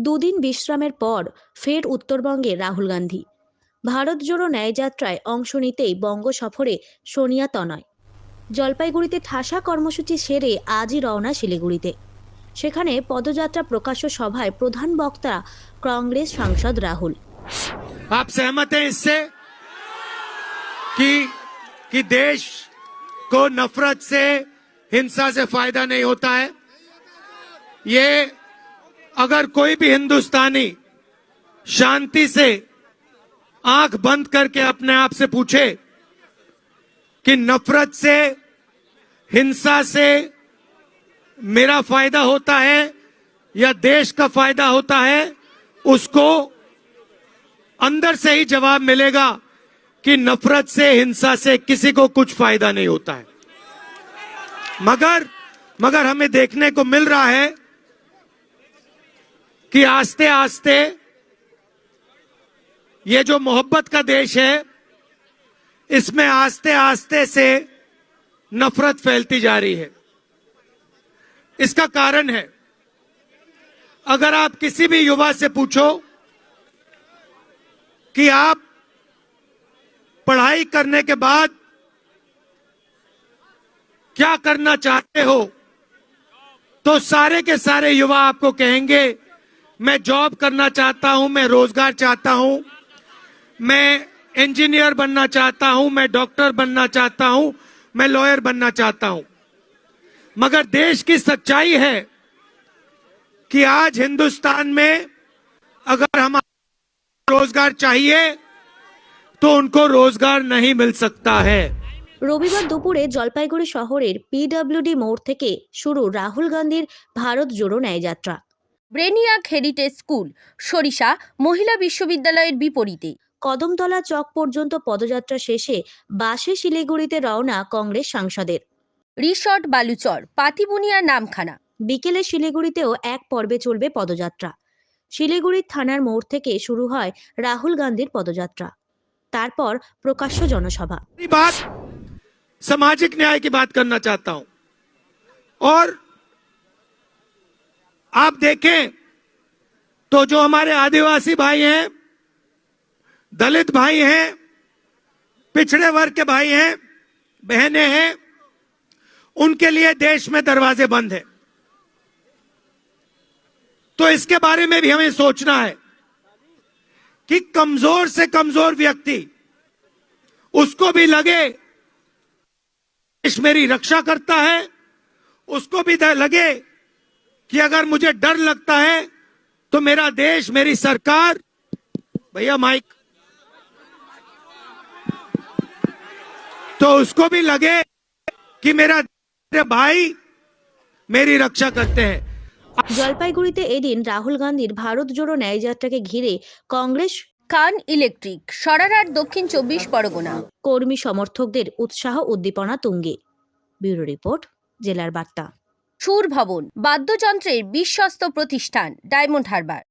দুদিন বিশ্রামের পর ফের উত্তরবঙ্গে রাহুল গান্ধী ভারত জোড়ো ন্যায়যাত্রায় অংশ নিতেই বঙ্গ সফরে সোনিয়া তনয় জলপাইগুড়িতে ঠাসা কর্মসূচি সেরে আজই রওনা শিলিগুড়িতে সেখানে পদযাত্রা প্রকাশ্য সভায় প্রধান বক্তা কংগ্রেস সাংসদ রাহুল आप सहमत हैं इससे कि कि देश को नफरत से हिंसा से फायदा नहीं होता है ये अगर कोई भी हिंदुस्तानी शांति से आँख बंद करके अपने आप से पूछे कि नफरत से, हिंसा से मेरा फ़ायदा होता है या देश का फ़ायदा होता है, उसको अंदर से ही जवाब मिलेगा कि नफरत से, हिंसा से किसी को कुछ फ़ायदा नहीं होता है। मगर मगर हमें देखने को मिल रहा है कि आस्ते आस्ते ये जो मोहब्बत का देश है, इसमें आस्ते आस्ते से नफरत फैलती जा रही है। इसका कारण है, अगर आप किसी भी युवा से पूछो कि आप पढ़ाई करने के बाद क्या करना चाहते हो तो सारे के सारे युवा आपको कहेंगे मैं जॉब करना चाहता हूं मैं रोजगार चाहता हूं मैं इंजीनियर बनना चाहता हूं मैं डॉक्टर बनना चाहता हूं मैं लॉयर बनना चाहता हूं मगर देश की सच्चाई है कि आज हिंदुस्तान में अगर हम रोजगार चाहिए तो उनको रोजगार नहीं मिल सकता है রবিবার দুপুরে জলপাইগুড়ি শহরের পিডব্লিউডি মোড় থেকে শুরু রাহুল গান্ধীর ভারত জোড়ো ন্যায়যাত্রা ব্রেনিয়াক হেরিটেজ স্কুল সরিষা মহিলা বিশ্ববিদ্যালয়ের বিপরীতে। কদমতলা চক পর্যন্ত পদযাত্রা শেষে বাসে শিলিগুড়িতে রওনা কংগ্রেস সাংসদের। রিসর্ট বালুচর পাতিবুনিয়া নামখানা। বিকেলে শিলিগুড়িতেও এক পর্বে চলবে পদযাত্রা। শিলিগুড়ির থানার মোড় থেকে শুরু হয় রাহুল গান্ধীর পদযাত্রা। তারপর প্রকাশ্য জনসভা। সামাজিক ন্যায় কি বাত করনা চাহতা হুম। आप देखें तो जो हमारे आदिवासी भाई हैं, दलित भाई हैं, पिछड़े वर्ग के भाई हैं, बहनें हैं, उनके लिए देश में दरवाजे बंद हैं। तो इसके बारे में भी हमें सोचना है कि कमज़ोर से कमज़ोर व्यक्ति, उसको भी लगे, देश मेरी रक्षा करता है, उसको भी लगे कि अगर मुझे डर लगता है तो मेरा देश मेरी सरकार भैया माइक तो उसको भी लगे कि मेरा मेरे भाई मेरी रक्षा करते हैं জলপাইগুড়িতে এদিন রাহুল গান্ধীর ভারত জোড়ো ন্যায়যাত্রাকে ঘিরে কংগ্রেস কান ইলেকট্রিক সরারার দক্ষিণ চব্বিশ পরগনা কর্মী সমর্থকদের উৎসাহ উদ্দীপনা তুঙ্গে ব্যুরো রিপোর্ট জেলার বার্তা সুর ভবন বাদ্যযন্ত্রের বিশ্বস্ত প্রতিষ্ঠান ডায়মন্ড হারবার।